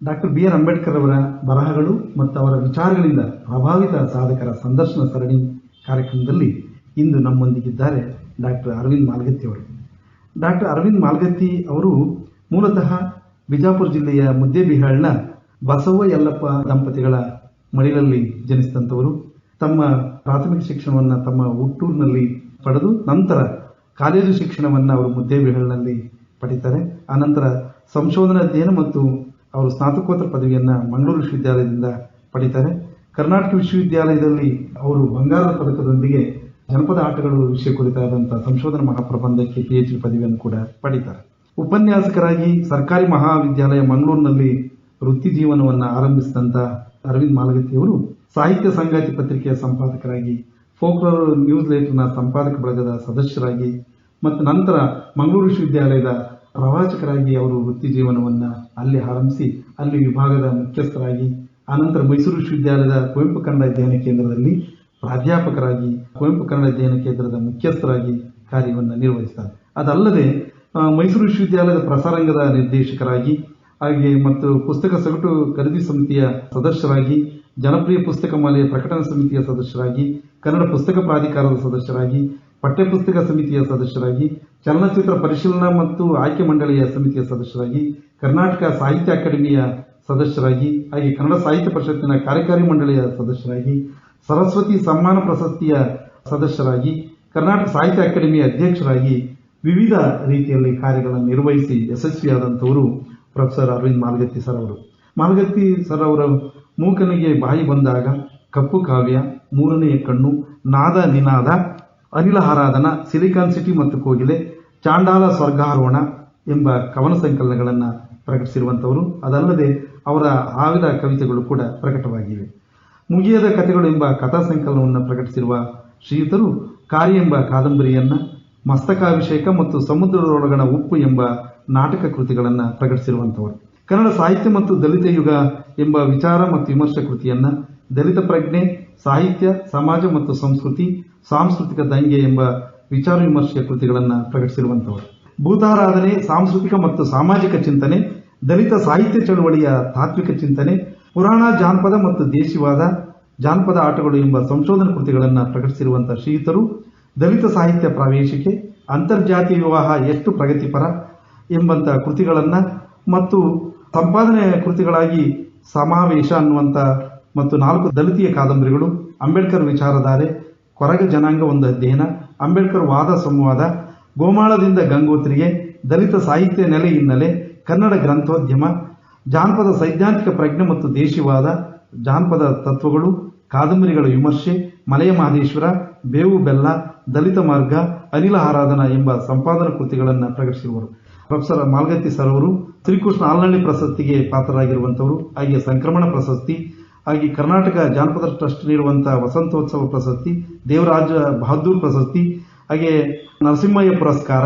Doctor B. R. Ambedkar ಅವರ ಬರಹಗಳು ಮತ್ತು ಅವರ ವಿಚಾರಗಳಿಂದ ಪ್ರಭಾವಿತ ಸಾಧಕರ ಸಂದರ್ಶನ ಸರಣಿ ಕಾರ್ಯಕ್ರಮದಲ್ಲಿ ಇಂದು ನಮ್ಮೊಂದಿಗಿದ್ದಾರೆ ಡಾಕ್ಟರ್ ಅರವಿಂದ್ ಮಾಲ್ಗತ್ತಿ ಅವರು. ಡಾಕ್ಟರ್ ಅರವಿಂದ್ ಮಾಲ್ಗತ್ತಿ ಅವರು ಮೂಲತಃ ಬಿಜಾಪುರ ಜಿಲ್ಲೆಯ ಮುದ್ದೇಬಿಹಾಳ್ನ ಬಸವ ಯಲ್ಲಪ್ಪ ದಂಪತಿಗಳ ಮಡಿಲಲ್ಲಿ ಜನಿಸಿದಂಥವರು. ತಮ್ಮ ಪ್ರಾಥಮಿಕ ಶಿಕ್ಷಣವನ್ನು ತಮ್ಮ ಹುಟ್ಟೂರಿನಲ್ಲಿ ಪಡೆದು ನಂತರ ಕಾಲೇಜು ಶಿಕ್ಷಣವನ್ನು ಅವರು ಮುದ್ದೇಬಿಹಾಳ್ನಲ್ಲಿ ಪಡೀತಾರೆ. ಆನಂತರ ಸಂಶೋಧನಾ ಅಧ್ಯಯನ ಮತ್ತು ಅವರು ಸ್ನಾತಕೋತ್ತರ ಪದವಿಯನ್ನು ಮಂಗಳೂರು ವಿಶ್ವವಿದ್ಯಾಲಯದಿಂದ ಪಡಿತಾರೆ. ಕರ್ನಾಟಕ ವಿಶ್ವವಿದ್ಯಾಲಯದಲ್ಲಿ ಅವರು ಬಂಗಾರದ ಪದಕದೊಂದಿಗೆ ಜನಪದ ಆಟಗಳು ವಿಷಯ ಕುರಿತಾದಂತಹ ಸಂಶೋಧನಾ ಮಹಾಪ್ರಬಂಧಕ್ಕೆ ಡಿ ಪದವಿಯನ್ನು ಕೂಡ ಪಡಿತಾರೆ. ಉಪನ್ಯಾಸಕರಾಗಿ ಸರ್ಕಾರಿ ಮಹಾವಿದ್ಯಾಲಯ ಮಂಗಳೂರಿನಲ್ಲಿ ವೃತ್ತಿ ಜೀವನವನ್ನು ಆರಂಭಿಸಿದಂಥ ಅರವಿಂದ್ ಮಾಲಗತ್ತಿಯವರು ಸಾಹಿತ್ಯ ಸಂಗಾತಿ ಪತ್ರಿಕೆಯ ಸಂಪಾದಕರಾಗಿ ಫೋಕ್ಲೋರ್ ನ್ಯೂಸ್ ಲೇಟರ್ನ ಸಂಪಾದಕ ಬಳಗದ ಸದಸ್ಯರಾಗಿ, ಮತ್ತು ನಂತರ ಮಂಗಳೂರು ವಿಶ್ವವಿದ್ಯಾಲಯದ ಪ್ರವಾಚಕರಾಗಿ ಅವರು ವೃತ್ತಿ ಜೀವನವನ್ನು ಅಲ್ಲಿ ಆರಂಭಿಸಿ, ಅಲ್ಲಿ ವಿಭಾಗದ ಮುಖ್ಯಸ್ಥರಾಗಿ, ಆನಂತರ ಮೈಸೂರು ವಿಶ್ವವಿದ್ಯಾಲಯದ ಕುವೆಂಪು ಕನ್ನಡ ಅಧ್ಯಯನ ಕೇಂದ್ರದಲ್ಲಿ ಪ್ರಾಧ್ಯಾಪಕರಾಗಿ, ಕುವೆಂಪು ಕನ್ನಡ ಅಧ್ಯಯನ ಕೇಂದ್ರದ ಮುಖ್ಯಸ್ಥರಾಗಿ ಕಾರ್ಯವನ್ನು ನಿರ್ವಹಿಸ್ತಾರೆ ಅದಲ್ಲದೆ ಮೈಸೂರು ವಿಶ್ವವಿದ್ಯಾಲಯದ ಪ್ರಸಾರಂಗದ ನಿರ್ದೇಶಕರಾಗಿ, ಹಾಗೆ ಮತ್ತು ಪುಸ್ತಕ ಸಗಟು ಖರೀದಿ ಸಮಿತಿಯ ಸದಸ್ಯರಾಗಿ, ಜನಪ್ರಿಯ ಪುಸ್ತಕ ಮಾಲೆಯ ಪ್ರಕಟಣಾ ಸಮಿತಿಯ ಸದಸ್ಯರಾಗಿ, ಕನ್ನಡ ಪುಸ್ತಕ ಪ್ರಾಧಿಕಾರದ ಸದಸ್ಯರಾಗಿ, ಪಠ್ಯಪುಸ್ತಕ ಸಮಿತಿಯ ಸದಸ್ಯರಾಗಿ ಚಲನಚಿತ್ರ ಪರಿಶೀಲನಾ ಮತ್ತು ಆಯ್ಕೆ ಮಂಡಳಿಯ ಸಮಿತಿಯ ಸದಸ್ಯರಾಗಿ, ಕರ್ನಾಟಕ ಸಾಹಿತ್ಯ ಅಕಾಡೆಮಿಯ ಸದಸ್ಯರಾಗಿ, ಹಾಗೆ ಕನ್ನಡ ಸಾಹಿತ್ಯ ಪರಿಷತ್ತಿನ ಕಾರ್ಯಕಾರಿ ಮಂಡಳಿಯ ಸದಸ್ಯರಾಗಿ, ಸರಸ್ವತಿ ಸಮ್ಮಾನ ಪ್ರಶಸ್ತಿಯ ಸದಸ್ಯರಾಗಿ, ಕರ್ನಾಟಕ ಸಾಹಿತ್ಯ ಅಕಾಡೆಮಿಯ ಅಧ್ಯಕ್ಷರಾಗಿ ವಿವಿಧ ರೀತಿಯಲ್ಲಿ ಕಾರ್ಯಗಳನ್ನು ನಿರ್ವಹಿಸಿ ಯಶಸ್ವಿಯಾದಂಥವರು ಪ್ರೊಫೆಸರ್ ಅರವಿಂದ್ ಮಾಲ್ಗತ್ತಿ ಸರ್ ಅವರು. ಮಾಲ್ಗತ್ತಿ ಸರ್ ಅವರ ಮೂಕನಿಗೆ ಬಾಯಿ ಬಂದಾಗ ಕಪ್ಪು ಕಾವ್ಯ ಮೂರನೆಯ ಕಣ್ಣು, ನಾದ ನಿನಾದ ಅನಿಲ ಆರಾಧನ, ಸಿಲಿಕಾನ್ ಸಿಟಿ ಮತ್ತು ಕೋಗಿಲೆ, ಚಾಂಡಾಲ ಸ್ವರ್ಗಾರೋಹಣ ಎಂಬ ಕವನ ಸಂಕಲನಗಳನ್ನು ಪ್ರಕಟಿಸಿರುವಂಥವರು ಅದಲ್ಲದೆ ಅವರ ಆವಿದ ಕವಿತೆಗಳು ಕೂಡ ಪ್ರಕಟವಾಗಿವೆ. ಮುಗಿಯದ ಕಥೆಗಳು ಎಂಬ ಕಥಾ ಸಂಕಲನವನ್ನು ಪ್ರಕಟಿಸಿರುವ ಶ್ರೀಯುತರು ಕಾರ್ಯ ಎಂಬ ಕಾದಂಬರಿಯನ್ನ, ಮಸ್ತಕಾಭಿಷೇಕ ಮತ್ತು ಸಮುದ್ರದೊಳಗಣ ಉಪ್ಪು ಎಂಬ ನಾಟಕ ಕೃತಿಗಳನ್ನು ಪ್ರಕಟಿಸಿರುವಂಥವರು ಕನ್ನಡ ಸಾಹಿತ್ಯ ಮತ್ತು ದಲಿತ ಯುಗ ಎಂಬ ವಿಚಾರ ಮತ್ತು ವಿಮರ್ಶೆ ಕೃತಿಯನ್ನ ದಲಿತ ಪ್ರಜ್ಞೆ, ಸಾಹಿತ್ಯ, ಸಮಾಜ ಮತ್ತು ಸಂಸ್ಕೃತಿ, ಸಾಂಸ್ಕೃತಿಕ ದಂಗೆ ಎಂಬ ವಿಚಾರ ವಿಮರ್ಶೆಯ ಕೃತಿಗಳನ್ನು ಪ್ರಕಟಿಸಿರುವಂಥವರು. ಭೂತಾರಾಧನೆ, ಸಾಂಸ್ಕೃತಿಕ ಮತ್ತು ಸಾಮಾಜಿಕ ಚಿಂತನೆ, ದಲಿತ ಸಾಹಿತ್ಯ ಚಳುವಳಿಯ ತಾತ್ವಿಕ ಚಿಂತನೆ, ಪುರಾಣ, ಜಾನಪದ ಮತ್ತು ದೇಶಿವಾದ, ಜಾನಪದ ಆಟಗಳು ಎಂಬ ಸಂಶೋಧನಾ ಕೃತಿಗಳನ್ನು ಪ್ರಕಟಿಸಿರುವಂತಹ ಶ್ರೀಯುತರು, ದಲಿತ ಸಾಹಿತ್ಯ ಪ್ರವೇಶಿಕೆ, ಅಂತರ್ಜಾತೀಯ ವಿವಾಹ ಎಷ್ಟು ಪ್ರಗತಿಪರ ಎಂಬಂತ ಕೃತಿಗಳನ್ನು ಮತ್ತು ಸಂಪಾದನೆ ಕೃತಿಗಳಾಗಿ ಸಮಾವೇಶ ಅನ್ನುವಂತ ಮತ್ತು ನಾಲ್ಕು ದಲಿತೀಯ ಕಾದಂಬರಿಗಳು, ಅಂಬೇಡ್ಕರ್ ವಿಚಾರಧಾರೆ, ಕೊರಗ ಜನಾಂಗ ಒಂದು ಅಧ್ಯಯನ, ಅಂಬೇಡ್ಕರ್ ವಾದ ಸಂವಾದ, ಗೋಮಾಳದಿಂದ ಗಂಗೋತ್ರಿಗೆ, ದಲಿತ ಸಾಹಿತ್ಯ ನೆಲೆ ಹಿನ್ನೆಲೆ, ಕನ್ನಡ ಗ್ರಂಥೋದ್ಯಮ, ಜಾನಪದ ಸೈದ್ಧಾಂತಿಕ ಪ್ರಜ್ಞೆ ಮತ್ತು ದೇಶಿವಾದ, ಜಾನಪದ ತತ್ವಗಳು, ಕಾದಂಬರಿಗಳ ವಿಮರ್ಶೆ, ಮಲೆಯ ಮಹದೇಶ್ವರ, ಬೇವು ಬೆಲ್ಲ, ದಲಿತ ಮಾರ್ಗ, ಅನಿಲ ಆರಾಧನಾ ಎಂಬ ಸಂಪಾದನಾ ಕೃತಿಗಳನ್ನು ಪ್ರಕಟಿಸಿರುವರು. ಪ್ರೊಫೆಸರ್ ಮಾಲ್ಗತ್ತಿ ಸರ್ ಅವರು ಶ್ರೀಕೃಷ್ಣ ಆಲ್ನಳ್ಳಿ ಪ್ರಶಸ್ತಿಗೆ ಪಾತ್ರರಾಗಿರುವಂತವರು ಹಾಗೆ ಸಂಕ್ರಮಣ ಪ್ರಶಸ್ತಿ ಹಾಗೆ ಕರ್ನಾಟಕ ಜಾನಪದ ಟ್ರಸ್ಟ್ ನೀಡುವಂತಹ ವಸಂತೋತ್ಸವ ಪ್ರಶಸ್ತಿ, ದೇವರಾಜ ಬಹದ್ದೂರ್ ಪ್ರಶಸ್ತಿ, ಹಾಗೆ ನರಸಿಂಹಯ್ಯ ಪುರಸ್ಕಾರ,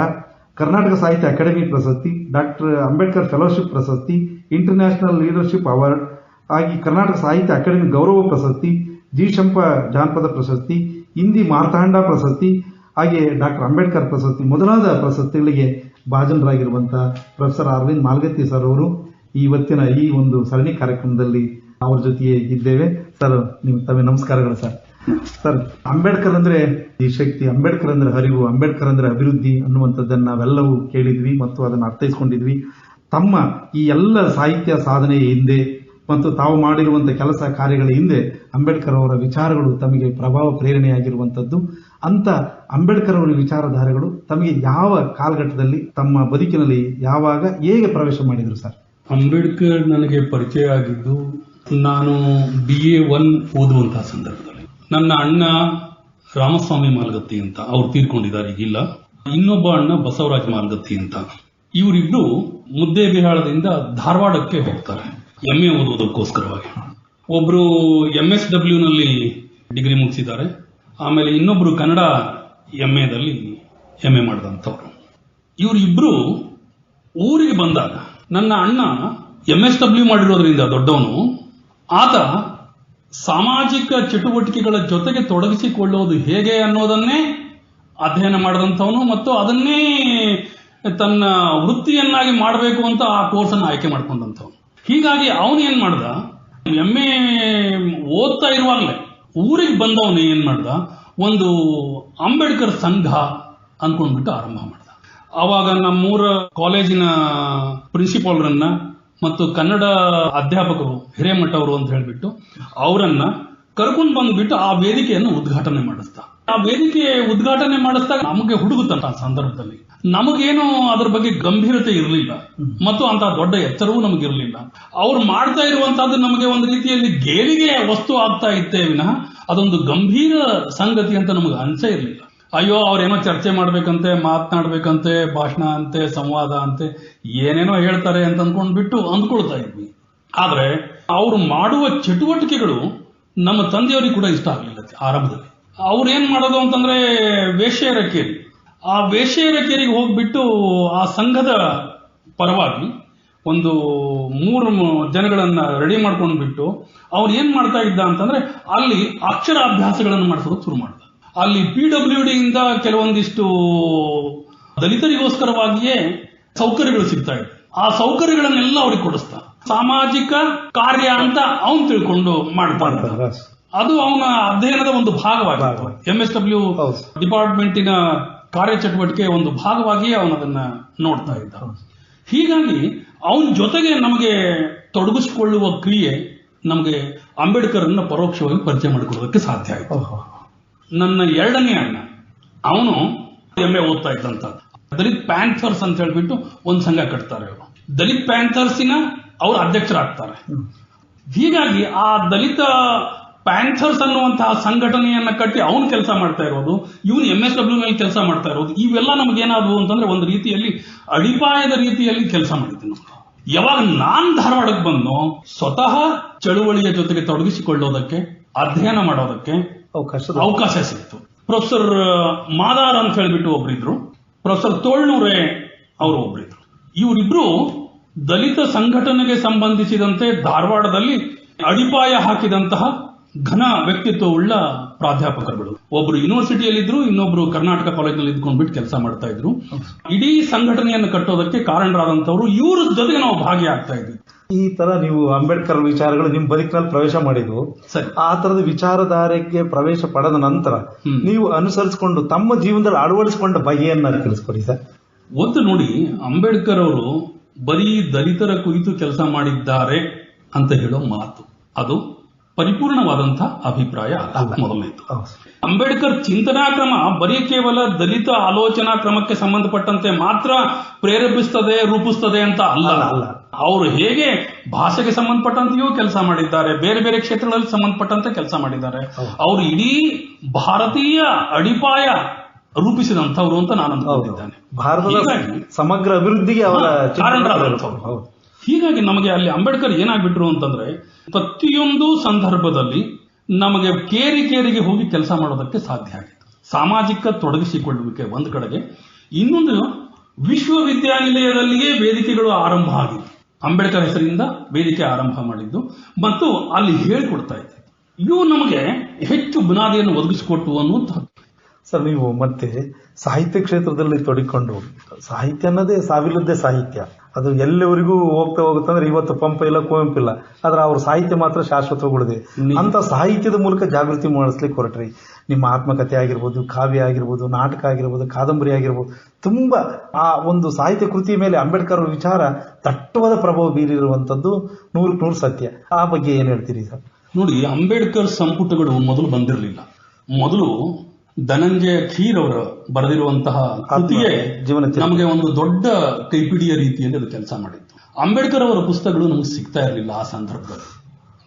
ಕರ್ನಾಟಕ ಸಾಹಿತ್ಯ ಅಕಾಡೆಮಿ ಪ್ರಶಸ್ತಿ, ಡಾಕ್ಟರ್ ಅಂಬೇಡ್ಕರ್ ಫೆಲೋಶಿಪ್ ಪ್ರಶಸ್ತಿ, ಇಂಟರ್ನ್ಯಾಷನಲ್ ಲೀಡರ್ಶಿಪ್ ಅವಾರ್ಡ್, ಹಾಗೆ ಕರ್ನಾಟಕ ಸಾಹಿತ್ಯ ಅಕಾಡೆಮಿ ಗೌರವ ಪ್ರಶಸ್ತಿ, ಜಿ ಶಂಪ ಜಾನಪದ ಪ್ರಶಸ್ತಿ, ಹಿಂದಿ ಮಾರ್ತಾಂಡ ಪ್ರಶಸ್ತಿ, ಹಾಗೆ ಡಾಕ್ಟರ್ ಅಂಬೇಡ್ಕರ್ ಪ್ರಶಸ್ತಿ ಮೊದಲಾದ ಪ್ರಶಸ್ತಿಗಳಿಗೆ ಭಾಜನರಾಗಿರುವಂತಹ ಪ್ರೊಫೆಸರ್ ಅರವಿಂದ್ ಮಾಲ್ಗತ್ತಿ ಸರ್ ಅವರು ಇವತ್ತಿನ ಈ ಒಂದು ಸರಣಿ ಕಾರ್ಯಕ್ರಮದಲ್ಲಿ ಅವ್ರ ಜೊತೆಗೆ ಇದ್ದೇವೆ. ಸರ್ ನಿಮ್ ತಮ್ಮ ನಮಸ್ಕಾರಗಳು ಸರ್ ಸರ್ ಅಂಬೇಡ್ಕರ್ ಅಂದ್ರೆ ಈ ಶಕ್ತಿ, ಅಂಬೇಡ್ಕರ್ ಅಂದ್ರೆ ಹರಿವು, ಅಂಬೇಡ್ಕರ್ ಅಂದ್ರೆ ಅಭಿವೃದ್ಧಿ ಅನ್ನುವಂಥದ್ದನ್ನ ನಾವೆಲ್ಲವೂ ಕೇಳಿದ್ವಿ ಮತ್ತು ಅದನ್ನ ಅರ್ಥೈಸ್ಕೊಂಡಿದ್ವಿ. ತಮ್ಮ ಈ ಎಲ್ಲ ಸಾಹಿತ್ಯ ಸಾಧನೆ ಹಿಂದೆ ಮತ್ತು ತಾವು ಮಾಡಿರುವಂತಹ ಕೆಲಸ ಕಾರ್ಯಗಳ ಹಿಂದೆ ಅಂಬೇಡ್ಕರ್ ಅವರ ವಿಚಾರಗಳು ತಮಗೆ ಪ್ರಭಾವ ಪ್ರೇರಣೆಯಾಗಿರುವಂತದ್ದು ಅಂತ ಅಂಬೇಡ್ಕರ್ ಅವರ ವಿಚಾರಧಾರೆಗಳು ತಮಗೆ ಯಾವ ಕಾಲಘಟ್ಟದಲ್ಲಿ, ತಮ್ಮ ಬದುಕಿನಲ್ಲಿ ಯಾವಾಗ ಹೇಗೆ ಪ್ರವೇಶ ಮಾಡಿದ್ರು ಸರ್ ಅಂಬೇಡ್ಕರ್ ನನಗೆ ಪರಿಚಯ ಆಗಿದ್ದು ನಾನು ಬಿ ಎ ಒನ್ ಓದುವಂತಹ ಸಂದರ್ಭದಲ್ಲಿ. ನನ್ನ ಅಣ್ಣ ರಾಮಸ್ವಾಮಿ ಮಾಲ್ಗತ್ತಿ ಅಂತ ಅವ್ರು ತೀರ್ಕೊಂಡಿದ್ದಾರೆ, ಈಗಿಲ್ಲ. ಇನ್ನೊಬ್ಬ ಅಣ್ಣ ಬಸವರಾಜ್ ಮಾಲ್ಗತ್ತಿ ಅಂತ. ಇವರಿಬ್ರು ಮುದ್ದೇಬಿಹಾಳದಿಂದ ಧಾರವಾಡಕ್ಕೆ ಹೋಗ್ತಾರೆ. ಎಂ ಎ ಓದುವುದಕ್ಕೋಸ್ಕರವಾಗಿ. ಒಬ್ರು ಎಂ ಎಸ್ ಡಬ್ಲ್ಯೂನಲ್ಲಿ ಡಿಗ್ರಿ ಮುಗಿಸಿದ್ದಾರೆ. ಆಮೇಲೆ ಇನ್ನೊಬ್ರು ಕನ್ನಡ ಎಂ ಎದಲ್ಲಿ ಎಂ ಎ ಮಾಡಿದಂಥವ್ರು. ಇವರಿಬ್ರು ಊರಿಗೆ ಬಂದಾಗ ನನ್ನ ಅಣ್ಣ ಎಂ ಎಸ್ ಡಬ್ಲ್ಯೂ ಮಾಡಿರೋದ್ರಿಂದ ದೊಡ್ಡವನು ಆತ ಸಾಮಾಜಿಕ ಚಟುವಟಿಕೆಗಳ ಜೊತೆಗೆ ತೊಡಗಿಸಿಕೊಳ್ಳುವುದು ಹೇಗೆ ಅನ್ನೋದನ್ನೇ ಅಧ್ಯಯನ ಮಾಡಿದಂಥವನು ಮತ್ತು ಅದನ್ನೇ ತನ್ನ ವೃತ್ತಿಯನ್ನಾಗಿ ಮಾಡಬೇಕು ಅಂತ ಆ ಕೋರ್ಸ್ ಅನ್ನು ಆಯ್ಕೆ ಮಾಡ್ಕೊಂಡಂಥವನು. ಹೀಗಾಗಿ ಅವನು ಏನ್ ಮಾಡ್ದ? ಎಮ್ಮೆ ಓದ್ತಾ ಇರುವಾಗಲೇ ಊರಿಗೆ ಬಂದವನು ಏನ್ ಮಾಡ್ದ? ಒಂದು ಅಂಬೇಡ್ಕರ್ ಸಂಘ ಅನ್ಕೊಂಡ್ಬಿಟ್ಟು ಆರಂಭ ಮಾಡ್ದ. ಅವಾಗ ನಮ್ಮೂರ ಕಾಲೇಜಿನ ಪ್ರಿನ್ಸಿಪಾಲ್ರನ್ನ ಮತ್ತು ಕನ್ನಡ ಅಧ್ಯಾಪಕರು ಹಿರೇಮಠ ಅವರು ಅಂತ ಹೇಳಿಬಿಟ್ಟು ಅವರನ್ನ ಕರ್ಕೊಂಡು ಬಂದ್ಬಿಟ್ಟು ಆ ವೇದಿಕೆಯನ್ನು ಉದ್ಘಾಟನೆ ಮಾಡಿಸ್ತಾ. ಆ ವೇದಿಕೆ ಉದ್ಘಾಟನೆ ಮಾಡಿಸ್ದಾಗ ನಮಗೆ ಹುಡುಗುತ್ತಂತ ಸಂದರ್ಭದಲ್ಲಿ. ನಮಗೇನು ಅದ್ರ ಬಗ್ಗೆ ಗಂಭೀರತೆ ಇರಲಿಲ್ಲ. ಮತ್ತು ಅಂತ ದೊಡ್ಡ ಎತ್ತರವೂ ನಮಗಿರಲಿಲ್ಲ. ಅವ್ರು ಮಾಡ್ತಾ ಇರುವಂತಹದ್ದು ನಮಗೆ ಒಂದು ರೀತಿಯಲ್ಲಿ ಗೇಲಿಗೆ ವಸ್ತು ಆಗ್ತಾ ಇತ್ತೇ ವಿನಃ ಅದೊಂದು ಗಂಭೀರ ಸಂಗತಿ ಅಂತ ನಮಗೆ ಅನ್ಸೇ ಇರಲಿಲ್ಲ. ಅಯ್ಯೋ ಅವ್ರೇನೋ ಚರ್ಚೆ ಮಾಡ್ಬೇಕಂತೆ, ಮಾತನಾಡ್ಬೇಕಂತೆ, ಭಾಷಣ ಅಂತೆ, ಸಂವಾದ ಅಂತೆ, ಏನೇನೋ ಹೇಳ್ತಾರೆ ಅಂತ ಅನ್ಕೊಂಡ್ಬಿಟ್ಟು ಅಂದ್ಕೊಳ್ತಾ ಇದ್ವಿ. ಆದ್ರೆ, ಅವರು ಮಾಡುವ ಚಟುವಟಿಕೆಗಳು ನಮ್ಮ ತಂದೆಯವರಿಗೆ ಕೂಡ ಇಷ್ಟ ಆಗಲಿಲ್ಲ ಆರಂಭದಲ್ಲಿ. ಅವ್ರು ಏನ್ ಮಾಡೋದು ಅಂತಂದ್ರೆ ವೇಶ್ಯರ ಕೇರಿ. ಆ ವೇಶ್ಯರ ಕೇರಿಗೆ ಹೋಗ್ಬಿಟ್ಟು ಆ ಸಂಘದ ಪರವಾಗಿ ಒಂದು ಮೂರು ಜನಗಳನ್ನ ರೆಡಿ ಮಾಡ್ಕೊಂಡು ಬಿಟ್ಟು ಅವ್ರು ಏನ್ ಮಾಡ್ತಾ ಇದ್ದ ಅಂತಂದ್ರೆ, ಅಲ್ಲಿ ಅಕ್ಷರಾಭ್ಯಾಸಗಳನ್ನು ಮಾಡಿಸೋದು ಶುರು ಮಾಡ್ದ. ಅಲ್ಲಿ ಪಿ ಡಬ್ಲ್ಯೂ ಡಿ ಇಂದ ಕೆಲವೊಂದಿಷ್ಟು ದಲಿತರಿಗೋಸ್ಕರವಾಗಿಯೇ ಸೌಕರ್ಯಗಳು ಸಿಗ್ತಾ ಇದೆ. ಆ ಸೌಕರ್ಯಗಳನ್ನೆಲ್ಲ ಅವ್ರಿಗೆ ಕೊಡಿಸ್ತಾ ಸಾಮಾಜಿಕ ಕಾರ್ಯ ಅಂತ ಅವನು ತಿಳ್ಕೊಂಡು ಮಾಡ್ತಾ ಇದ್ದ. ಅದು ಅವನ ಅಧ್ಯಯನದ ಒಂದು ಭಾಗವಾಗಿತ್ತು ಎಂ ಎಸ್ ಡಬ್ಲ್ಯೂ ಡಿಪಾರ್ಟ್ಮೆಂಟಿನ ಕಾರ್ಯಚಟುವಟಿಕೆ ಒಂದು ಭಾಗವಾಗಿಯೇ ಅವನು ಅದನ್ನ ನೋಡ್ತಾ ಇದ್ದ. ಹೀಗಾಗಿ ಅವನ ಜೊತೆಗೆ ನಮಗೆ ತೊಡಗಿಸಿಕೊಳ್ಳುವ ಕ್ರಿಯೆ ನಮಗೆ ಅಂಬೇಡ್ಕರ್ ಅನ್ನ ಪರೋಕ್ಷವಾಗಿ ಪರಿಚಯ ಮಾಡಿಕೊಡೋದಕ್ಕೆ ಸಾಧ್ಯ ಆಯಿತು. ನನ್ನ ಎರಡನೇ ಅಣ್ಣ. ಅವನು ಎಮ್ಮೆ ಓದ್ತಾ ಇದ್ದಂತ. ದಲಿತ್ ಪ್ಯಾಂಥರ್ಸ್ ಅಂತ ಹೇಳ್ಬಿಟ್ಟು ಒಂದು ಸಂಘ ಕಟ್ತಾರೆ ಅವರು ದಲಿತ್ ಪ್ಯಾಂಥರ್ಸಿನ ಅವರು ಅಧ್ಯಕ್ಷರಾಗ್ತಾರೆ. ಹೀಗಾಗಿ ಆ ದಲಿತ ಪ್ಯಾಂಥರ್ಸ್ ಅನ್ನುವಂತಹ ಸಂಘಟನೆಯನ್ನ ಕಟ್ಟಿ ಅವನು ಕೆಲಸ ಮಾಡ್ತಾ ಇರೋದು ಇವನು ಎಂ ಎಸ್ ಡಬ್ಲ್ಯೂ ನಲ್ಲಿ ಕೆಲಸ ಮಾಡ್ತಾ ಇರೋದು ಇವೆಲ್ಲ ನಮಗೇನಾದವು ಅಂತಂದ್ರೆ ಒಂದು ರೀತಿಯಲ್ಲಿ ಅಡಿಪಾಯದ ರೀತಿಯಲ್ಲಿ ಕೆಲಸ ಮಾಡಿದ್ದೆ ನಾವು. ಯಾವಾಗ ನಾನ್ ಧಾರವಾಡಕ್ಕೆ ಬಂದು ಸ್ವತಃ ಚಳುವಳಿಯ ಜೊತೆಗೆ ತೊಡಗಿಸಿಕೊಳ್ಳೋದಕ್ಕೆ ಅಧ್ಯಯನ ಮಾಡೋದಕ್ಕೆ ಅವಕಾಶದ ಅವಕಾಶ ಸಿಕ್ತು. ಪ್ರೊಫೆಸರ್ ಮಾದಾರ್ ಅಂತ ಹೇಳಿಬಿಟ್ಟು ಒಬ್ರಿದ್ರು. ಪ್ರೊಫೆಸರ್ ತೋಳ್ನೂರೆ ಅವರು ಒಬ್ರಿದ್ರು. ಇವರಿಬ್ರು ದಲಿತ ಸಂಘಟನೆಗೆ ಸಂಬಂಧಿಸಿದಂತೆ ಧಾರವಾಡದಲ್ಲಿ ಅಡಿಪಾಯ ಹಾಕಿದಂತಹ ಘನ ವ್ಯಕ್ತಿತ್ವವುಳ್ಳ ಪ್ರಾಧ್ಯಾಪಕರುಗಳು. ಒಬ್ರು ಯೂನಿವರ್ಸಿಟಿಯಲ್ಲಿದ್ರು ಇನ್ನೊಬ್ರು ಕರ್ನಾಟಕ ಕಾಲೇಜಿನಲ್ಲಿ ಇದ್ಕೊಂಡ್ಬಿಟ್ಟು ಕೆಲಸ ಮಾಡ್ತಾ ಇದ್ರು. ಇಡೀ ಸಂಘಟನೆಯನ್ನು ಕಟ್ಟೋದಕ್ಕೆ ಕಾರಣರಾದಂತವರು ಇವ್ರ ಜೊತೆಗೆ ನಾವು ಭಾಗಿಯಾಗ್ತಾ ಇದ್ವಿ. ಈ ತರ ನೀವು ಅಂಬೇಡ್ಕರ್ ವಿಚಾರಗಳು ನಿಮ್ ಬದುಕಿನಲ್ಲಿ ಪ್ರವೇಶ ಮಾಡಿದ್ವು. ಸರಿ. ಆ ತರದ ವಿಚಾರಧಾರೆಗೆ ಪ್ರವೇಶ ಪಡೆದ ನಂತರ ನೀವು ಅನುಸರಿಸಿಕೊಂಡು ತಮ್ಮ ಜೀವನದಲ್ಲಿ ಅಳವಡಿಸಿಕೊಂಡ ಬಗೆಯನ್ನ ತಿಳಿಸ್ಕೊಡಿ ಸರ್. ಒಂದು ನೋಡಿ ಅಂಬೇಡ್ಕರ್ ಅವರು ಬರೀ ದಲಿತರ ಕುರಿತು ಕೆಲಸ ಮಾಡಿದ್ದಾರೆ ಅಂತ ಹೇಳೋ ಮಾತು. ಅದು ಪರಿಪೂರ್ಣವಾದಂತಹ ಅಭಿಪ್ರಾಯ ಅಲ್ಲ. ಮೊದಲನೇದು. ಅಂಬೇಡ್ಕರ್ ಚಿಂತನಾ ಕ್ರಮ ಬರೀ ಕೇವಲ ದಲಿತ ಆಲೋಚನಾ ಕ್ರಮಕ್ಕೆ ಸಂಬಂಧಪಟ್ಟಂತೆ ಮಾತ್ರ ಪ್ರೇರೇಪಿಸ್ತದೆ ರೂಪಿಸ್ತದೆ ಅಂತ ಅಲ್ಲ. ಅವರು ಹೇಗೆ ಭಾಷೆಗೆ ಸಂಬಂಧಪಟ್ಟಂತೆಯೂ ಕೆಲಸ ಮಾಡಿದ್ದಾರೆ ಬೇರೆ ಬೇರೆ ಕ್ಷೇತ್ರಗಳಲ್ಲಿ ಸಂಬಂಧಪಟ್ಟಂತೆ ಕೆಲಸ ಮಾಡಿದ್ದಾರೆ. ಅವರು ಇಡೀ ಭಾರತೀಯ ಅಡಿಪಾಯ ರೂಪಿಸಿದಂಥವ್ರು ಅಂತ ನಾನು ಅಂದ್ಕೊಂಡಿದ್ದೇನೆ. ಭಾರತದ ಸಮಗ್ರ ಅಭಿವೃದ್ಧಿಗೆ ಅವರ ಕಾರಣರಾದಂಥವ್ರು. ಹೀಗಾಗಿ ನಮಗೆ ಅಲ್ಲಿ ಅಂಬೇಡ್ಕರ್ ಏನಾಗ್ಬಿಟ್ರು ಅಂತಂದ್ರೆ ಪ್ರತಿಯೊಂದು ಸಂದರ್ಭದಲ್ಲಿ ನಮಗೆ ಕೇರಿ ಕೇರಿಗೆ ಹೋಗಿ ಕೆಲಸ ಮಾಡೋದಕ್ಕೆ ಸಾಧ್ಯ ಆಗಿದೆ. ಸಾಮಾಜಿಕ ತೊಡಗಿಸಿಕೊಳ್ಳುವಿಕೆ ಒಂದು ಕಡೆಗೆ. ಇನ್ನೊಂದು ವಿಶ್ವವಿದ್ಯಾನಿಲಯದಲ್ಲಿಯೇ ವೇದಿಕೆಗಳು ಆರಂಭ ಆಗಿತ್ತು ಅಂಬೇಡ್ಕರ್ ಹೆಸರಿಂದ ವೇದಿಕೆ ಆರಂಭ ಮಾಡಿದ್ದು ಮತ್ತು ಅಲ್ಲಿ ಹೇಳಿಕೊಡ್ತಾ ಇದ್ದೆ. ಇವು ನಮಗೆ ಹೆಚ್ಚು ಬುನಾದಿಯನ್ನು ಒದಗಿಸಿಕೊಟ್ಟು ಅನ್ನುವಂಥದ್ದು ಸರ್ ನೀವು ಮತ್ತೆ ಸಾಹಿತ್ಯ ಕ್ಷೇತ್ರದಲ್ಲಿ ತೊಡಿಕೊಂಡು ಸಾಹಿತ್ಯ ಅನ್ನೋದೇ ಸಾವಿಲ್ಲದ್ದೇ ಸಾಹಿತ್ಯ. ಅದು ಎಲ್ಲಿವರೆಗೂ ಹೋಗ್ತಾ ಹೋಗುತ್ತಂದ್ರೆ ಇವತ್ತು ಪಂಪ ಇಲ್ಲ ಕುವೆಂಪು ಇಲ್ಲ. ಆದ್ರೆ ಅವ್ರ ಸಾಹಿತ್ಯ ಮಾತ್ರ ಶಾಶ್ವತವಾಗಿದೆ. ಅಂತ ಸಾಹಿತ್ಯದ ಮೂಲಕ ಜಾಗೃತಿ ಮಾಡಿಸ್ಲಿಕ್ಕೆ ಹೊರಟ್ರಿ. ನಿಮ್ಮ ಆತ್ಮಕಥೆ ಆಗಿರ್ಬೋದು ಕಾವ್ಯ ಆಗಿರ್ಬೋದು ನಾಟಕ ಆಗಿರ್ಬೋದು ಕಾದಂಬರಿ ಆಗಿರ್ಬೋದು ತುಂಬಾ ಆ ಒಂದು ಸಾಹಿತ್ಯ ಕೃತಿ ಮೇಲೆ ಅಂಬೇಡ್ಕರ್ ಅವರ ವಿಚಾರ ದಟ್ಟವಾದ ಪ್ರಭಾವ ಬೀರಿರುವಂತದ್ದು ನೂರಕ್ಕೆ ನೂರು ಸತ್ಯ. ಆ ಬಗ್ಗೆ ಏನ್ ಹೇಳ್ತೀರಿ ಸರ್? ನೋಡಿ ಅಂಬೇಡ್ಕರ್ ಸಂಪುಟಗಳು ಮೊದಲು ಬಂದಿರಲಿಲ್ಲ. ಮೊದಲು ಧನಂಜಯ ಖೀರ್ ಅವರು ಬರೆದಿರುವಂತಹ ಕೃತಿಯೇ. ನಮಗೆ ಒಂದು ದೊಡ್ಡ ಕೈಪಿಡಿಯ ರೀತಿಯಲ್ಲಿ ಅದು ಕೆಲಸ ಮಾಡಿತ್ತು. ಅಂಬೇಡ್ಕರ್ ಅವರ ಪುಸ್ತಕಗಳು ನಮಗೆ ಸಿಗ್ತಾ ಇರಲಿಲ್ಲ ಆ ಸಂದರ್ಭದಲ್ಲಿ.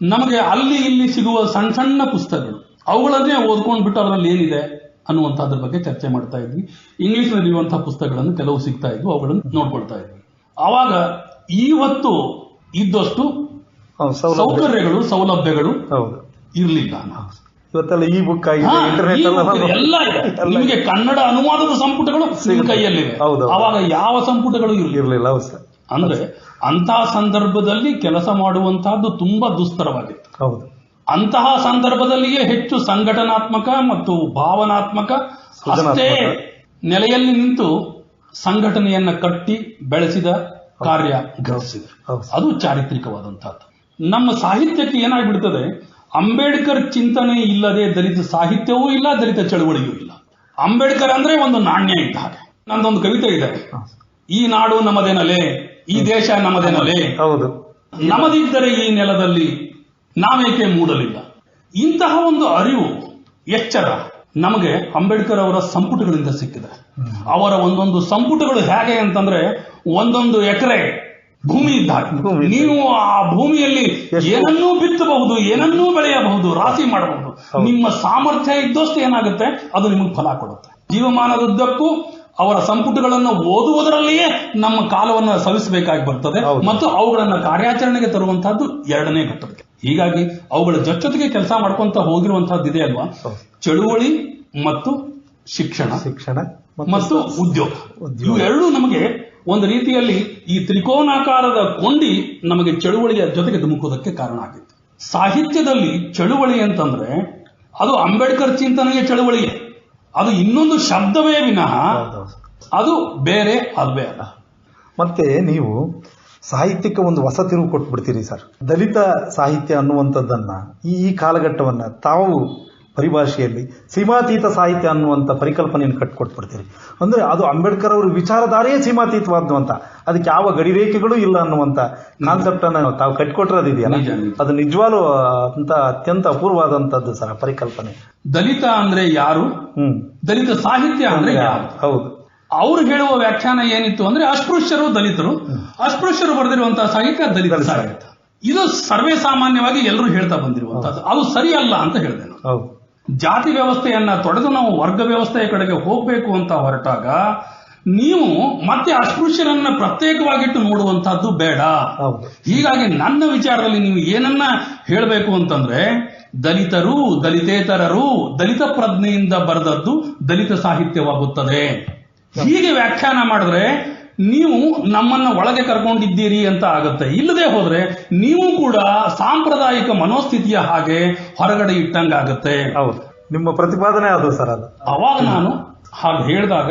ನಮಗೆ ಅಲ್ಲಿ ಇಲ್ಲಿ ಸಿಗುವ ಸಣ್ಣ ಸಣ್ಣ ಪುಸ್ತಕಗಳು ಅವುಗಳನ್ನೇ ಓದ್ಕೊಂಡು ಬಿಟ್ಟು ಅದರಲ್ಲಿ ಏನಿದೆ ಅನ್ನುವಂಥದ್ರ ಬಗ್ಗೆ ಚರ್ಚೆ ಮಾಡ್ತಾ ಇದ್ವಿ. ಇಂಗ್ಲಿಷ್ನಲ್ಲಿ ಇರುವಂತಹ ಪುಸ್ತಕಗಳನ್ನು ಕೆಲವು ಸಿಗ್ತಾ ಇದ್ವು ಅವುಗಳನ್ನು ನೋಡ್ಕೊಳ್ತಾ ಇದ್ವಿ. ಆವಾಗ ಇವತ್ತು ಇದ್ದಷ್ಟು ಸೌಕರ್ಯಗಳು ಸೌಲಭ್ಯಗಳು ಇರಲಿಲ್ಲ. ಇರ್ಲಿಲ್ಲ ಇವತ್ತೆಲ್ಲ ಈ ಬುಕ್ ಆಗಿದೆ ಇಂಟರ್ನೆಟ್ ಎಲ್ಲ ಇದೆ. ನಿಮಗೆ ಕನ್ನಡ ಅನುವಾದದ ಸಂಪುಟಗಳು. ಕೈಯಲ್ಲಿವೆ. ಅವಾಗ ಯಾವ ಸಂಪುಟಗಳು ಇರಲಿಲ್ಲ ಅಂದ್ರೆ ಅಂತಹ ಸಂದರ್ಭದಲ್ಲಿ ಕೆಲಸ ಮಾಡುವಂತಹದ್ದು ತುಂಬಾ ದುಸ್ತರವಾಗಿತ್ತು. ಹೌದು. ಅಂತಹ ಸಂದರ್ಭದಲ್ಲಿಯೇ ಹೆಚ್ಚು ಸಂಘಟನಾತ್ಮಕ ಮತ್ತು ಭಾವನಾತ್ಮಕ ಅಷ್ಟೇ ನೆಲೆಯಲ್ಲಿ ನಿಂತು ಸಂಘಟನೆಯನ್ನ ಕಟ್ಟಿ ಬೆಳೆಸಿದ ಕಾರ್ಯ ಗ್ರಹಿಸಿದೆ ಅದು ಚಾರಿತ್ರಿಕವಾದಂತಹದ್ದು ನಮ್ಮ ಸಾಹಿತ್ಯಕ್ಕೆ ಏನಾಗ್ಬಿಡ್ತದೆ? ಅಂಬೇಡ್ಕರ್ ಚಿಂತನೆ ಇಲ್ಲದೆ ದಲಿತ ಸಾಹಿತ್ಯವೂ ಇಲ್ಲ ದಲಿತ ಚಳುವಳಿಯೂ ಇಲ್ಲ. ಅಂಬೇಡ್ಕರ್ ಅಂದ್ರೆ ಒಂದು ನಾಣ್ಯ ಇದ್ದ ಹಾಗೆ ನಂದೊಂದು ಕವಿತೆ ಇದೆ. ಈ ನಾಡು ನಮ್ಮದೇನಲೆ ಈ ದೇಶ ನಮ್ಮದೇನಲೆ ಹೌದು. ನಮದಿದ್ದರೆ ಈ ನೆಲದಲ್ಲಿ ನಾವೇಕೆ ಮೂಡಲಿಲ್ಲ? ಇಂತಹ ಒಂದು ಅರಿವು ಎಚ್ಚರ ನಮಗೆ ಅಂಬೇಡ್ಕರ್ ಅವರ ಸಂಪುಟಗಳಿಂದ ಸಿಕ್ಕಿದೆ. ಅವರ ಒಂದೊಂದು ಸಂಪುಟಗಳು ಹೇಗೆ ಅಂತಂದ್ರೆ ಒಂದೊಂದು ಎಕರೆ ಭೂಮಿ ಇದ್ದ ಹಾಗೆ. ಭೂಮಿ ಇದ್ದ ನೀವು ಆ ಭೂಮಿಯಲ್ಲಿ ಏನನ್ನೂ ಬಿತ್ತಬಹುದು ಏನನ್ನೂ ಬೆಳೆಯಬಹುದು ರಾಶಿ ಮಾಡಬಹುದು. ನಿಮ್ಮ ಸಾಮರ್ಥ್ಯ ಇದ್ದಷ್ಟು ಏನಾಗುತ್ತೆ? ಅದು ನಿಮಗೆ ಫಲ ಕೊಡುತ್ತೆ. ಜೀವಮಾನದುದ್ದಕ್ಕೂ ಅವರ ಸಂಪುಟಗಳನ್ನು ಓದುವುದರಲ್ಲಿಯೇ ನಮ್ಮ ಕಾಲವನ್ನು ಸವಿಸಬೇಕಾಗಿ ಬರ್ತದೆ ಮತ್ತು ಅವುಗಳನ್ನು ಕಾರ್ಯಾಚರಣೆಗೆ ತರುವಂತಹದ್ದು ಎರಡನೇ ಘಟ್ಟಕ್ಕೆ ಹೀಗಾಗಿ ಅವುಗಳ ಜೊತೆಗೆ ಕೆಲಸ ಮಾಡ್ಕೊಂತ ಹೋಗಿರುವಂತಹದ್ದು ಇದೆ ಅಲ್ವಾ. ಚಳುವಳಿ ಮತ್ತು ಶಿಕ್ಷಣ ಶಿಕ್ಷಣ ಮತ್ತು ಉದ್ಯೋಗ ಉದ್ಯೋಗ. ಇವು ಎರಡೂ ನಮಗೆ ಒಂದು ರೀತಿಯಲ್ಲಿ ಈ ತ್ರಿಕೋನಾಕಾರದ ಕೊಂಡಿ ನಮಗೆ ಚಳುವಳಿಯ ಜೊತೆಗೆ ಧುಮುಕುವುದಕ್ಕೆ ಕಾರಣ ಆಗಿತ್ತು. ಸಾಹಿತ್ಯದಲ್ಲಿ ಚಳುವಳಿ ಅಂತಂದ್ರೆ ಅದು ಅಂಬೇಡ್ಕರ್ ಚಿಂತನೆಯ ಚಳುವಳಿಯೇ ಅದು ಇನ್ನೊಂದು ಶಬ್ದವೇ ವಿನಃ. ಅದು ಬೇರೆ ಅಲ್ವೇ ಅಲ್ಲ. ಮತ್ತೆ ನೀವು ಸಾಹಿತ್ಯಕ್ಕೆ ಒಂದು ವಸತಿರು ತಿರುವು ಕೊಟ್ಬಿಡ್ತೀರಿ ಸರ್. ದಲಿತ ಸಾಹಿತ್ಯ ಅನ್ನುವಂಥದ್ದನ್ನ ಈ ಕಾಲಘಟ್ಟವನ್ನ ತಾವು ಪರಿಭಾಷೆಯಲ್ಲಿ ಸೀಮಾತೀತ ಸಾಹಿತ್ಯ ಅನ್ನುವಂಥ ಪರಿಕಲ್ಪನೆಯನ್ನು ಕಟ್ಕೊಟ್ಬಿಡ್ತೀರಿ. ಅಂದ್ರೆ ಅದು ಅಂಬೇಡ್ಕರ್ ಅವರ ವಿಚಾರಧಾರೆಯೇ ಸೀಮಾತೀತವಾದ್ದು ಅಂತ ಅದಕ್ಕೆ ಯಾವ ಗಡಿರೇಖೆಗಳು ಇಲ್ಲ ಅನ್ನುವಂಥ ಕಾನ್ಸೆಪ್ಟ್ ಅನ್ನು ತಾವು ನಿಜ. ಅದು ನಿಜವಾಗ್ಲೂ ಅಂತ ಅತ್ಯಂತ ಅಪೂರ್ವವಾದಂಥದ್ದು ಸರ್ ಪರಿಕಲ್ಪನೆ. ದಲಿತ ಅಂದ್ರೆ ಯಾರು? ಹ್ಮ್. ದಲಿತ ಸಾಹಿತ್ಯ ಅಂದ್ರೆ ಹೌದು ಅವ್ರು ಹೇಳುವ ವ್ಯಾಖ್ಯಾನ ಏನಿತ್ತು ಅಂದ್ರೆ ಅಸ್ಪೃಶ್ಯರು ದಲಿತರು. ಅಸ್ಪೃಶ್ಯರು ಬರೆದಿರುವಂತಹ ಸಾಹಿತ್ಯ ದಲಿತ ಸಾಹಿತ್ಯ. ಇದು ಸರ್ವೇ ಸಾಮಾನ್ಯವಾಗಿ ಎಲ್ಲರೂ ಹೇಳ್ತಾ ಬಂದಿರುವಂತಹದ್ದು. ಅದು ಸರಿಯಲ್ಲ ಅಂತ ಹೇಳಿದೆ ನಾನು. ಹೌದು. ಜಾತಿ ವ್ಯವಸ್ಥೆಯನ್ನ ತೊಡೆದು ನಾವು ವರ್ಗ ವ್ಯವಸ್ಥೆಯ ಕಡೆಗೆ ಹೋಗಬೇಕು ಅಂತ ಹೊರಟಾಗ ನೀವು ಮತ್ತೆ ಅಸ್ಪೃಶ್ಯರನ್ನ ಪ್ರತ್ಯೇಕವಾಗಿಟ್ಟು ನೋಡುವಂತಹದ್ದು ಬೇಡ. ಹೌದು. ಹೀಗಾಗಿ ನನ್ನ ವಿಚಾರದಲ್ಲಿ ನೀವು ಏನನ್ನ ಹೇಳಬೇಕು ಅಂತಂದ್ರೆ ದಲಿತರು ದಲಿತೇತರರು ದಲಿತ ಪ್ರಜ್ಞೆಯಿಂದ ಬರೆದದ್ದು ದಲಿತ ಸಾಹಿತ್ಯವಾಗುತ್ತದೆ. ಹೀಗೆ ವ್ಯಾಖ್ಯಾನ ಮಾಡಿದ್ರೆ ನೀವು ನಮ್ಮನ್ನ ಒಳಗೆ ಕರ್ಕೊಂಡಿದ್ದೀರಿ ಅಂತ ಆಗುತ್ತೆ. ಇಲ್ಲದೆ ಹೋದ್ರೆ ನೀವು ಕೂಡ ಸಾಂಪ್ರದಾಯಿಕ ಮನೋಸ್ಥಿತಿಯ ಹಾಗೆ ಹೊರಗಡೆ ಇಟ್ಟಂಗಾಗತ್ತೆ ಹೌದು. ನಿಮ್ಮ ಪ್ರತಿಪಾದನೆ ಅದು ಸರ್ ಅದು. ಅವಾಗ ನಾನು ಹಾಗೆ ಹೇಳಿದಾಗ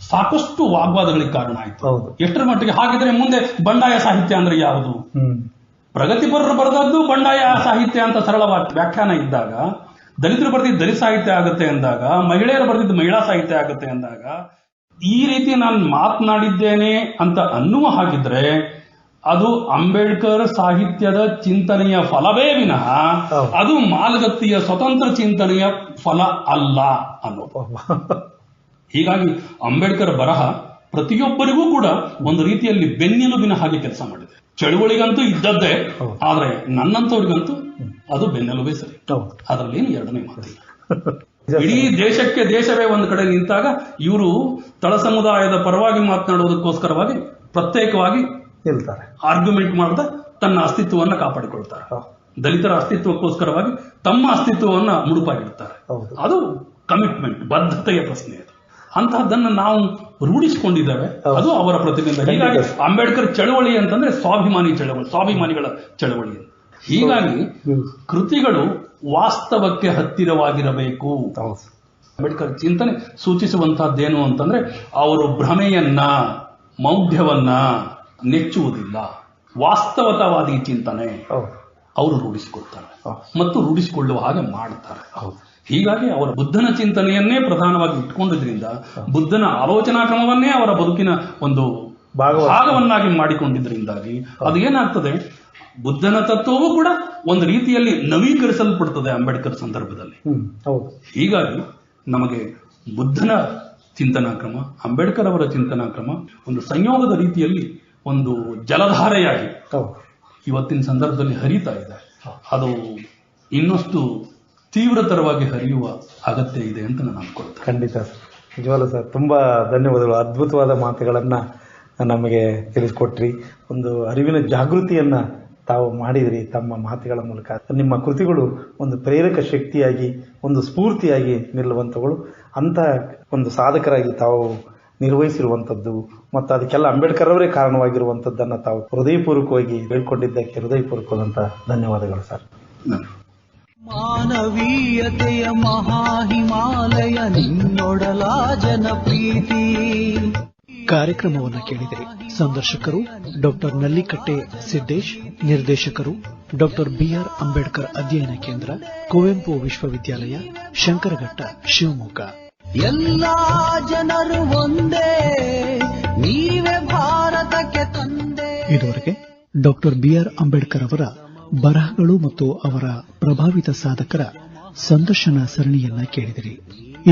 ಸಾಕಷ್ಟು ವಾಗ್ವಾದಗಳಿಗೆ ಕಾರಣ ಆಯ್ತು. ಹೌದು. ಎಷ್ಟರ ಮಟ್ಟಿಗೆ ಹಾಗಿದ್ರೆ ಮುಂದೆ ಬಂಡಾಯ ಸಾಹಿತ್ಯ ಅಂದ್ರೆ ಯಾವುದು? ಪ್ರಗತಿಪರರು ಬರೆದದ್ದು ಬಂಡಾಯ ಸಾಹಿತ್ಯ ಅಂತ ಸರಳವಾಗಿ ವ್ಯಾಖ್ಯಾನ ಇದ್ದಾಗ ದಲಿತರು ಬರೆದಿದ್ದು ದಲಿತ ಸಾಹಿತ್ಯ ಆಗುತ್ತೆ ಅಂದಾಗ ಮಹಿಳೆಯರು ಬರೆದಿದ್ದು ಮಹಿಳಾ ಸಾಹಿತ್ಯ ಆಗುತ್ತೆ ಅಂದಾಗ ಈ ರೀತಿ ನಾನು ಮಾತನಾಡಿದ್ದೇನೆ ಅಂತ ಅನ್ನುವ ಹಾಗಿದ್ರೆ ಅದು ಅಂಬೇಡ್ಕರ್ ಸಾಹಿತ್ಯದ ಚಿಂತನೆಯ ಫಲವೇ ವಿನಃ ಅದು ಮಾಲಗತ್ತಿಯ ಸ್ವತಂತ್ರ ಚಿಂತನೆಯ ಫಲ ಅಲ್ಲ ಅನ್ನೋದು. ಹೀಗಾಗಿ ಅಂಬೇಡ್ಕರ್ ಬರಹ ಪ್ರತಿಯೊಬ್ಬರಿಗೂ ಕೂಡ ಒಂದು ರೀತಿಯಲ್ಲಿ ಬೆನ್ನೆಲುಬಿನ ಹಾಗೆ ಕೆಲಸ ಮಾಡಿದೆ. ಚಳುವಳಿಗಂತೂ ಇದ್ದದ್ದೇ. ಆದ್ರೆ ನನ್ನಂತವ್ರಿಗಂತೂ ಅದು ಬೆನ್ನೆಲುಬೇ ಸರಿ. ಅದರಲ್ಲಿ ಏನು ಎರಡನೇ ಮಾತಿಲ್ಲ. ಇಡೀ ದೇಶಕ್ಕೆ ದೇಶವೇ ಒಂದು ಕಡೆ ನಿಂತಾಗ ಇವರು ತಳ ಸಮುದಾಯದ ಪರವಾಗಿ ಮಾತನಾಡುವುದಕ್ಕೋಸ್ಕರವಾಗಿ ಪ್ರತ್ಯೇಕವಾಗಿ ನಿಲ್ತಾರೆ. ಆರ್ಗ್ಯುಮೆಂಟ್ ಮಾಡ್ತಾ ತನ್ನ ಅಸ್ತಿತ್ವವನ್ನು ಕಾಪಾಡಿಕೊಳ್ತಾರೆ. ದಲಿತರ ಅಸ್ತಿತ್ವಕ್ಕೋಸ್ಕರವಾಗಿ ತಮ್ಮ ಅಸ್ತಿತ್ವವನ್ನ ಮುಡುಪಾಗಿಡ್ತಾರೆ. ಅದು ಕಮಿಟ್ಮೆಂಟ್ ಬದ್ಧತೆಯ ಪ್ರಶ್ನೆ ಅದು. ಅಂತಹದ್ದನ್ನ ನಾವು ರೂಢಿಸಿಕೊಂಡಿದ್ದೇವೆ. ಅದು ಅವರ ಪ್ರತಿಬಿಂಬ. ಹೀಗಾಗಿ ಅಂಬೇಡ್ಕರ್ ಚಳವಳಿ ಅಂತಂದ್ರೆ ಸ್ವಾಭಿಮಾನಿ ಚಳವಳಿ ಸ್ವಾಭಿಮಾನಿಗಳ ಚಳವಳಿ. ಹೀಗಾಗಿ ಕೃತಿಗಳು ವಾಸ್ತವಕ್ಕೆ ಹತ್ತಿರವಾಗಿರಬೇಕು. ಅಂಬೇಡ್ಕರ್ ಚಿಂತನೆ ಸೂಚಿಸುವಂತಹದ್ದೇನು ಅಂತಂದ್ರೆ ಅವರು ಭ್ರಮೆಯನ್ನ ಮೌಢ್ಯವನ್ನ ನೆಚ್ಚುವುದಿಲ್ಲ. ವಾಸ್ತವತವಾದಿ ಚಿಂತನೆ ಅವರು ರೂಢಿಸಿಕೊಳ್ತಾರೆ ಮತ್ತು ರೂಢಿಸಿಕೊಳ್ಳುವ ಹಾಗೆ ಮಾಡ್ತಾರೆ. ಹೌದು. ಹೀಗಾಗಿ ಅವರ ಬುದ್ಧನ ಚಿಂತನೆಯನ್ನೇ ಪ್ರಧಾನವಾಗಿ ಇಟ್ಕೊಂಡಿದ್ರಿಂದ ಬುದ್ಧನ ಆಲೋಚನಾ ಕ್ರಮವನ್ನೇ ಅವರ ಬದುಕಿನ ಒಂದು ಭಾಗವ- ಭಾಗವನ್ನಾಗಿ ಮಾಡಿಕೊಂಡಿದ್ರಿಂದಾಗಿ ಅದು ಏನಾಗ್ತದೆ? ಬುದ್ಧನ ತತ್ವವೂ ಕೂಡ ಒಂದು ರೀತಿಯಲ್ಲಿ ನವೀಕರಿಸಲ್ಪಡ್ತದೆ ಅಂಬೇಡ್ಕರ್ ಸಂದರ್ಭದಲ್ಲಿ. ಹೀಗಾಗಿ ನಮಗೆ ಬುದ್ಧನ ಚಿಂತನಾ ಕ್ರಮ ಅಂಬೇಡ್ಕರ್ ಅವರ ಚಿಂತನಾ ಕ್ರಮ ಒಂದು ಸಂಯೋಗದ ರೀತಿಯಲ್ಲಿ ಒಂದು ಜಲಧಾರೆಯಾಗಿ ಇವತ್ತಿನ ಸಂದರ್ಭದಲ್ಲಿ ಹರಿತಾ ಇದೆ. ಅದು ಇನ್ನಷ್ಟು ತೀವ್ರತರವಾಗಿ ಹರಿಯುವ ಅಗತ್ಯ ಇದೆ ಅಂತ ನಾನು ಅನ್ಕೊಳ್ತೇನೆ. ಖಂಡಿತ ಸರ್. ನಿಜವಾಗ್ಲೂ ಸರ್ ತುಂಬಾ ಧನ್ಯವಾದಗಳು. ಅದ್ಭುತವಾದ ಮಾತುಗಳನ್ನು ನಮಗೆ ತಿಳಿಸ್ಕೊಟ್ರಿ. ಒಂದು ಅರಿವಿನ ಜಾಗೃತಿಯನ್ನ ತಾವು ಮಾಡಿದ್ರಿ, ತಮ್ಮ ಮಾತುಗಳ ಮೂಲಕ. ನಿಮ್ಮ ಕೃತಿಗಳು ಒಂದು ಪ್ರೇರಕ ಶಕ್ತಿಯಾಗಿ, ಒಂದು ಸ್ಫೂರ್ತಿಯಾಗಿ ನಿಲ್ಲುವಂಥಗಳು ಅಂತ ಒಂದು ಸಾಧಕರಾಗಿ ತಾವು ನಿರ್ವಹಿಸಿರುವಂಥದ್ದು ಮತ್ತು ಅದಕ್ಕೆಲ್ಲ ಅಂಬೇಡ್ಕರ್ ಅವರೇ ಕಾರಣವಾಗಿರುವಂಥದ್ದನ್ನು ತಾವು ಹೃದಯಪೂರ್ವಕವಾಗಿ ಹೇಳ್ಕೊಂಡಿದ್ದಕ್ಕೆ ಹೃದಯಪೂರ್ವಕವಾದಂಥ ಧನ್ಯವಾದಗಳು ಸರ್. ಮಾನವೀಯತೆಯ ಮಹಾಹಿಮಾಲಯ, ನಿನ್ನೊಡಲ ಜನಪ್ರೀತಿ. ಕಾರ್ಯಕ್ರಮವನ್ನು ಕೇಳಿದರೆ ಸಂದರ್ಶಕರು ಡಾಕ್ಟರ್ ನಲ್ಲಿಕಟ್ಟೆ ಸಿದ್ದೇಶ್ ನಿರ್ದೇಶಕರು ಡಾಕ್ಟರ್ ಬಿಆರ್ ಅಂಬೇಡ್ಕರ್ ಅಧ್ಯಯನ ಕೇಂದ್ರ ಕುವೆಂಪು ವಿಶ್ವವಿದ್ಯಾಲಯ ಶಂಕರಘಟ್ಟ ಶಿವಮೊಗ್ಗ. ಎಲ್ಲ ಜನರು ಒಂದೇ ನೀವೇ ಭಾರತಕ್ಕೆ ತಂದೆ. ಇದುವರೆಗೆ ಡಾಕ್ಟರ್ ಬಿಆರ್ ಅಂಬೇಡ್ಕರ್ ಅವರ ಬರಹಗಳು ಮತ್ತು ಅವರ ಪ್ರಭಾವಿತ ಸಾಧಕರ ಸಂದರ್ಶನ ಸರಣಿಯನ್ನ ಕೇಳಿದಿರಿ.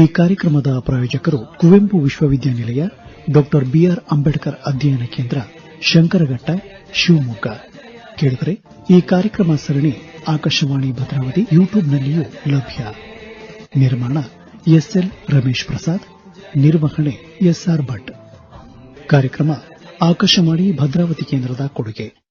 ಈ ಕಾರ್ಯಕ್ರಮದ ಪ್ರಾಯೋಜಕರು ಕುವೆಂಪು ವಿಶ್ವವಿದ್ಯಾನಿಲಯ ಡಾಕ್ಟರ್ ಬಿಆರ್ ಅಂಬೇಡ್ಕರ್ ಅಧ್ಯಯನ ಕೇಂದ್ರ, ಶಂಕರಘಟ್ಟ, ಶಿವಮೊಗ್ಗ. ಕೇಳಿದರೆ, ಈ ಕಾರ್ಯಕ್ರಮ ಸರಣಿ ಆಕಾಶವಾಣಿ ಭದ್ರಾವತಿ ಯೂಟ್ಯೂಬ್ನಲ್ಲಿಯೂ ಲಭ್ಯ. ನಿರ್ಮಾಣ ಎಸ್ಎಲ್ ರಮೇಶ್ ಪ್ರಸಾದ್, ನಿರ್ವಹಣೆ ಎಸ್ಆರ್ ಭಟ್. ಕಾರ್ಯಕ್ರಮ ಆಕಾಶವಾಣಿ ಭದ್ರಾವತಿ ಕೇಂದ್ರದ ಕೊಡುಗೆ.